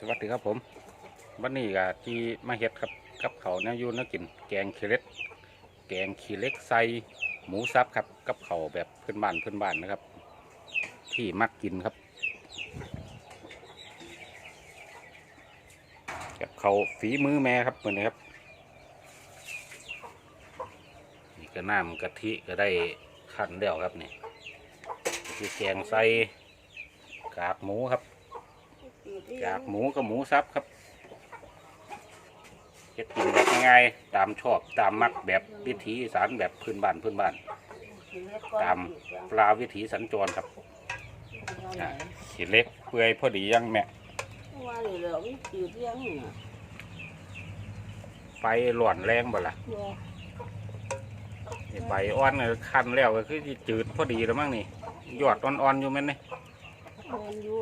สวัสดีครับผมวันนี้ก็ที่มาเฮ็ดครับกับเขาวแนวอยูแนวกิน แกงขี้เล็กแกงขี้เล็กใส่หมูสับครับ กับเขาแบบพื้นบ้านพื้นบ้านนะครับ ที่มักกินครับกับเขาฝีมือแม่ครับเหมือนนี้ครับนี่ก็น้ำกะทิก็ได้ขั้นแล้วครับนี่คือแกงใส่กากหมูครับ กากหมูกับหมูสับครับเฮ็ดกินแบบง่ายๆตามชอบตามมักแบบวิถีอีสารแบบพื้นบ้านพื้นบ้าน ตามปลาวิถีสัญจรครับอะขีเล็กเปื่อยพอดียังแม่ว่านี่แล้วมันจืดยังน่ะไฟหล่อนแรงบ่ล่ะบ่นี่ใบอ่อนเนี่ยคันแล้วก็คือสิจืดพอดีแล้วมั้งนี่ยอดอ่อนๆอยู่แม่นนี่มันอยู่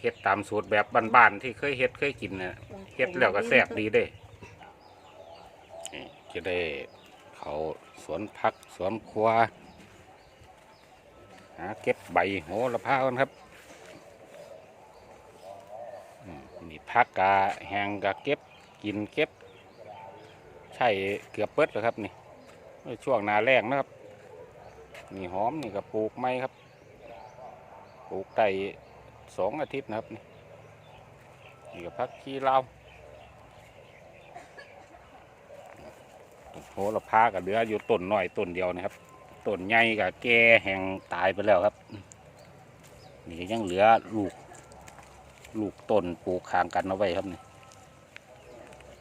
เฮ็ดตามสูตรแบบบ้านๆที่เคยเฮ็ดเคยกินน่ะเฮ็ดแล้วก็แซ่บดีเด้นี่จะได้เขาสวนผักสวนครัวหาเก็บใบโหระพากันครับอืมนี่ผักกาแหงกาเก็บกินเก็บ ใช่เกือบเปิดแล้วครับนี่ช่วงหนาแรงนะครับนี่หอมนี่ก็ปลูกไม้ครับปลูกได้ สองอาทิตย์นะครับนี่นี่ก็พักขี้เล้าโหระพากับเหลืออยู่ต้นหน่อยต้นเดียวนะครับต้นใหญ่กับแก่แห้งตายไปแล้วครับ นี่ยังเหลือลูกลูกต้นปลูกข้างกันเอาไว้ครับนี่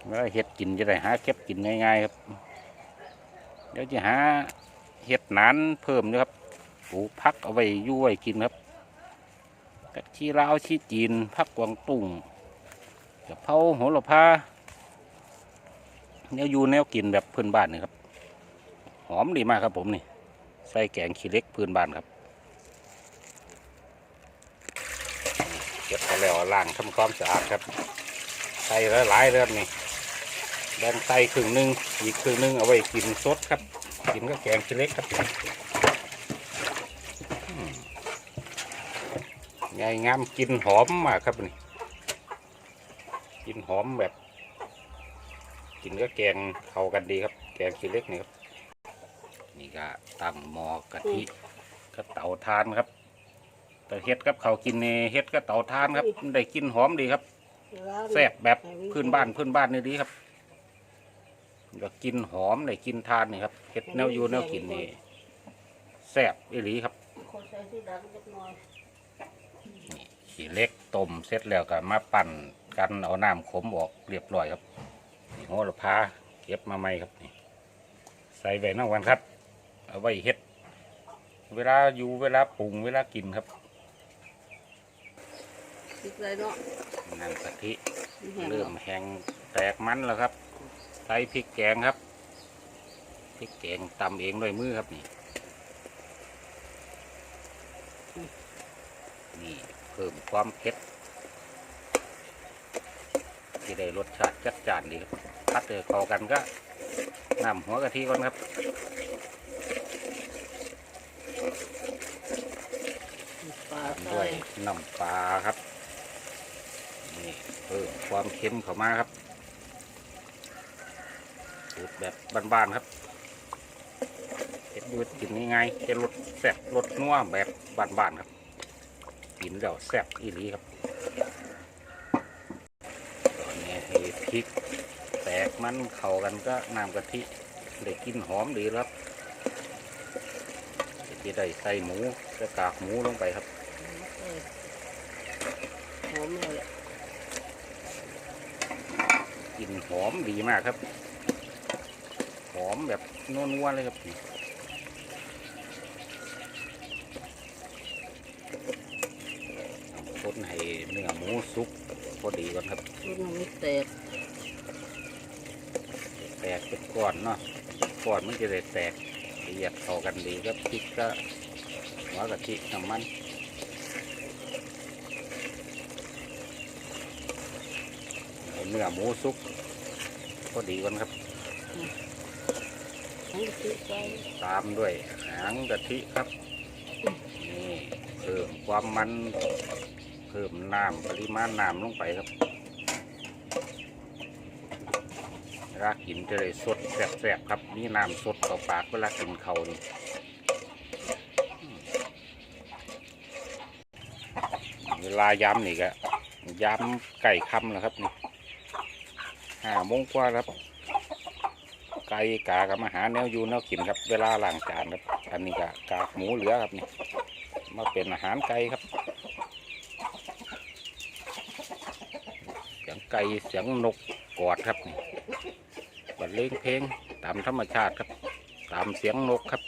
แล้วเห็ดกินจะได้หาเก็บกินง่ายๆครับ เดี๋ยวจะหาเห็ดนานเพิ่มนะครับปลูกพักเอาไว้ยู่ไว้กินครับ กะชีลาวชีจีนพักกวางตุ้งกะเพราโหระพาแนวอยู่แนวกินแบบพื้นบ้านนี่ครับ หอมดีมากครับผมนี่ ใส่แกงขี้เล็กพื้นบ้านครับเก็บไปแล้วล้างทำความสะอาดครับ ใส่หลายๆเลยครับนี่แบ่งใส่ครึ่งหนึ่งอีกครึ่งหนึ่งเอาไว้กินสดครับ กินก็แกงขี้เล็กครับอืม ใหญ่งามกินหอมมากครับนี่กินหอมแบบ กินก็แกงเข้ากันดีครับ แกงขี้เหล็กนี่ครับนี่ก็ตั้งหม้อกะทิก็เตาทานครับ แต่เฮ็ดกับเขาวกินนี่เฮ็ดก็เตาทานครับ ได้กลินหอมดีครับแซ่บแบบพื้นบ้านพื้นบ้านนี่ดีครับก็กินหอมได้กินทานนี่ครับเฮ็ดแนวอยู่แนวกินนี่แซ่บอีหลีครับ ขี้เล็กต้มเสร็จแล้วก็มาปั่นกันเอาน้ำขมออกเรียบร้อยครับนี่โหระพาเก็บมาใหม่ครับนี่ใส่ใบน้ำวันครับ เอาไว้เฮ็ด เวลาอยู่เวลาปรุงเวลากินครับติดเลยเนาะน้ำกะทิมันแห้งเริ่แล้มวแห้งแตกมันแล้วครับ ใส่พริกแกงครับพริกแกงตำเองด้วยมือครับนี่นี่เพิ่มความเผ็ดที่ได้รสชาติจัดจ้านดีครับพัดเดือเข้ากันก็น้ำหัวกะทิก่อนครับปลาด้วยน้ำปลาครับนี่เพิ่มความเค็มเข้ามาครับสูตรแบบบ้านๆครับเห็ดอยูกินง่ายๆจะรสแซ่บรสนัวแบบบ้านๆครับ กินแล้วแซ่บอีหลีครับตอนนี้ให้พริกแตกมันเข้ากันก็น้ำกะทิได้กลินหอมดีแล้วครับจะได้ใส่หมูจะกากหมูลงไปครับเออหอมเลยกลิ่นหอมดีมากครับ หอมแบบนัวๆเลยครับ คนให้เนื้อหมูสุกพอดีก่อนครับรุ่นมันไม่แตกแตกเป็นก้อนเนาะก้อนมันจะได้แตกละเอียดเข้ากันดีครับพริกก็หัวกะทิน้ำมันให้เนื้อหมูสุกพอดีก่อนครับทั้งติดใส่ตามด้วยหางกะทิครับนี่เพิ่มความมัน เพิ่มน้ำปริมาณน้ำลงไปครับเวลากินจะได้สดแซ่บๆครับนี่น้ำสดต่อปากเวลากินเขานี่เวลายำนี่ก็ยำไก่คำแล้วครับนี่ห้าโมงกว่าครับ ไก่กากับมาหาแนวอยู่แนวกินครับ เวลาล้างจานครับ อันนี้ก็กากหมูเหลือครับนี่มาเป็นอาหารไก่ครับ เสียง ไก่เสียงนกกอดครับนี่บรรเลงเพลงตามธรรมชาติครับ ตามเสียงนกครับ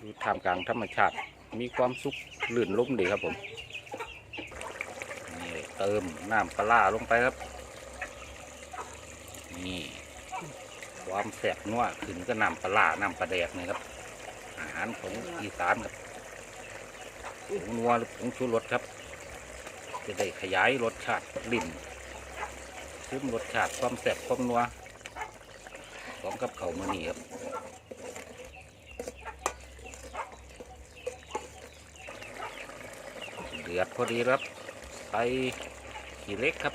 อยู่ท่ามกลางธรรมชาติมีความสุขลื่นลุ่มดีครับผมนี่เติมน้ำปลาร้าลงไปครับ นี่ความแสบนัวขึ้นก็น้ำปลาร้าน้ำปลาแดกนี่ครับ อาหารของอีสานครับผงนัวหรือผงชูรสครับ จะได้ขยายรสชาติลิ่นซึมรสชาติความแสบความนัวของกับเขามือนี่ครับเดือดพอดีครับใส่ขี้เล็กครับ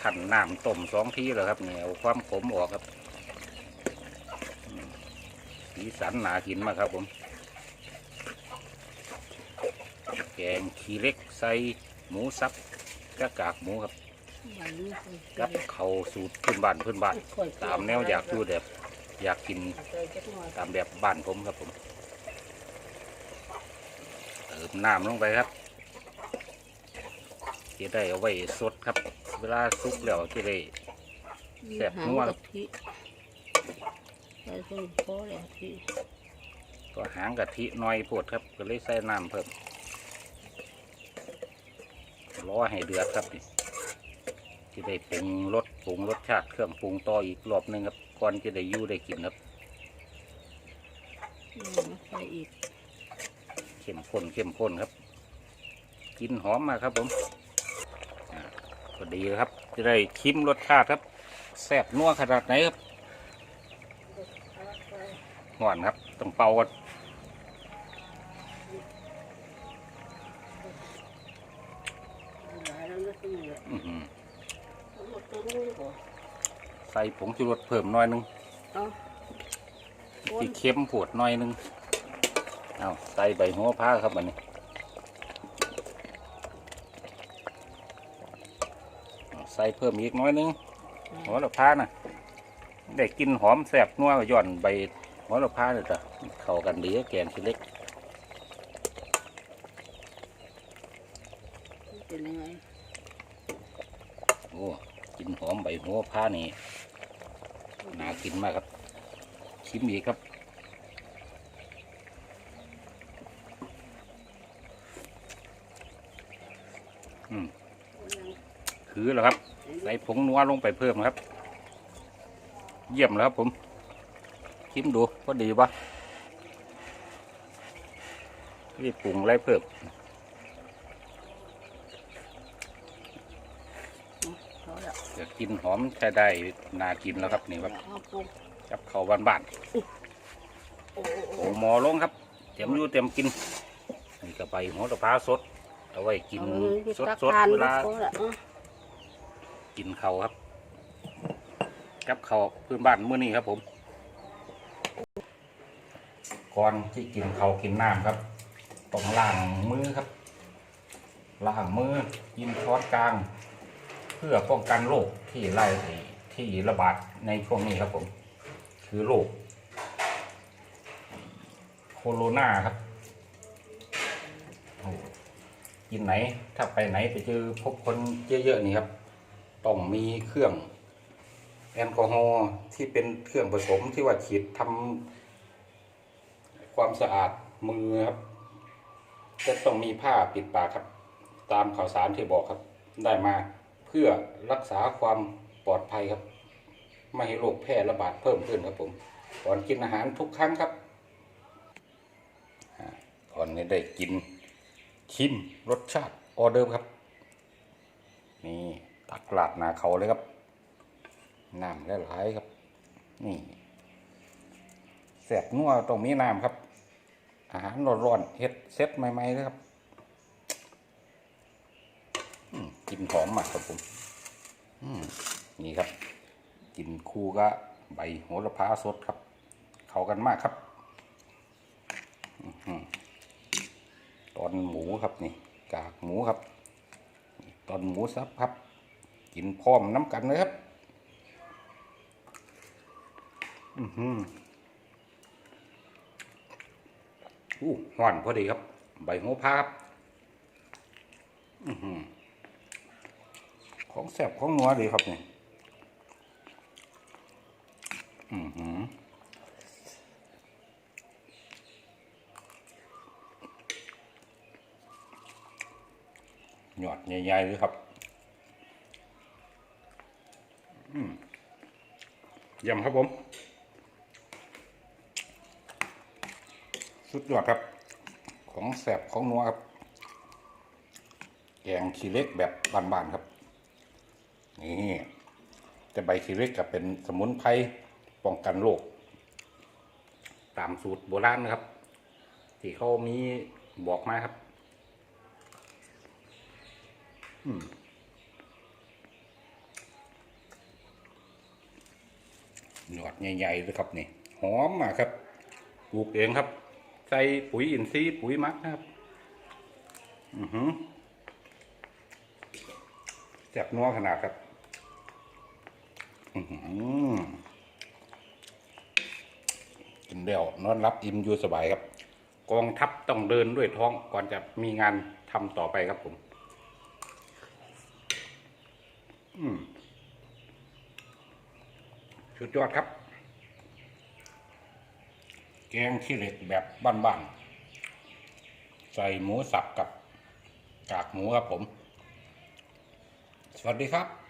ขันน้ำต้มสองทีแล้วครับเนี่ยเอาความขมออกครับสีสันหนากินมากครับผม แกงขี้เล็กใส่หมูสับกะกากหมูครับวันนี้กับเขาวสูตรพื้นบ้านพื้นบ้าน ตามแนวอยากดูแบบอยากกินใส่จักหน่อยตามแบบบ้านผมครับผมเติมน้ำลงไปครับจะได้เอาไว้สดครับ เวลาซุกแล้วจะได้แซ่บนัวหางกะทิใส่ส่วนโค้เลยกะทิก็หางกะทิน้อยโพดครับ ก็เลยใส่น้ำเพิ่ม รอให้เดือดครับนี่จะได้ปรุงรสปรุงรสชาติเครื่องปรุงต่ออีกรอบหนึงครับก่อนจะได้อยู่ได้กินครับอืมใส่อีกเข้มข้นเข้มข้นครับ กินหอมมากครับผมอ่าพอดีครับ จะได้ชิมรสชาติครับแซ่บนัวขนาดไหนครับหวานครับต้องเป่ากัน หลายแล้วนะตัวนี้แหละ อื้อหือ เอาหมด ตัวนี้ดีกว่าใส่ผงชูรสเพิ่มหน่อยหนึงเอาที่เค็มปวดหน่อยหนึงเอาใส่ใบหัวผ้าครับอันนี้เอาใส่เพิ่มอีกหน้อยหนึงหัวละพานะได้กินหอมแซ่บนัวก็ย่อนใบหัวละพาเลยจ้ะเข้ากันดีกับแกงชิ้นเล็ก เป็นยังไงโอ้ กินหอมใบหัวพานี่น่ากินมากครับ ชิมอีกครับอืมคือแล้วครับ ใส่ผงนัวลงไปเพิ่มครับ เยี่ยมแล้วครับผมชิมดูพอดีปะนี่ปรุงอะไรเพิ่ม เอาละ อยา กกินหอมใช้ได้นากินแล้วครับนี่ครับเอาปรุงกับข้าวบ้านโอ้โอ้ๆโอ้โอ้หมอลงครับ เต็มอยู่เต็มกินนี่ก็ไปหัวตะพร้าสด เอาไว้กินเอาเลยสดตักสดทานเวลาก็ละเอากินข้าวครับกับข้าวพื้นบ้านมื้อนี้ครับผม ก่อนที่กินข้าวกินน้ำครับต้องล้างมือครับล้างมือกินช้อนกลางเพื่อป้องกันโรคที่ไล่ที่ระบาดในช่วงนี้ครับผม คือโรคโคโรนาครับกินไหนถ้าไปไหนไปเจอพบคนเยอะๆนี่ครับ ต้องมีเครื่องแอลกอฮอล์ที่เป็นเครื่องผสมที่ว่าฉีดทำความสะอาดมือครับจะต้องมีผ้าปิดปากครับ ตามข่าวสารที่บอกครับได้มา พื่อรักษาความปลอดภัยครับ ไม่ให้โรคแพร่ระบาดเพิ่มขึ้นครับผมก่อนกินอาหารทุกครั้งครับก่อนนี้ได้กินชิมรสชาติออเดิมครับ นี่ตักหลาดนาเขาเลยครับน้ำหลายๆครับ นี่แสบนัวตรงนี้น้ำครับ อาหารารร้อนๆเฮ็ดเซ็ตใหม่ๆเลยครับอืม กลิ่นหอมมากครับผมอืมนี่ครับกลินคู่ก็ใบโหระพาสดครับ เข้ากันมากครับอือหือตอนหมูครับนี่ กากหมูครับ ตอนหมูสับครับ กินพร้อมน้ำกันเลยครับอือหืออู้หวานพอดีครับ ใบโหระพาครับ อือหือ ของแซ่บของนัวดีครับเนี่ยอือหือหยอดใหญ่ๆเลยครับอืมยี่ยมครับผม สุดยอดครับ ของแสบของนัวครับ แกงขี้เล็กแบบบานๆครับ นี่แต่ใบขี้เล็กกับเป็นสมุนไพรป้องกันโรคตามสูตรโบราณนะครับ ที่เขามีบอกมาครับ อืมหยอดใหญ่ๆเลยครับนี่หอมมากครับปลูกเองครับ ใส่ปุ๋ยอินทรีย์ปุ๋ยมักนะครับ อือหือแซ่บนัวขนาดครับ กินเดี่ยวนอนรับอิ่มอยู่สบายครับ กองทัพต้องเดินด้วยท้องก่อนจะมีงานทำต่อไปครับผมอืมสุดยอดครับ แกงขี้เหล็กแบบบ้านๆ ใส่หมูสับกับกากหมูครับผม สวัสดีครับ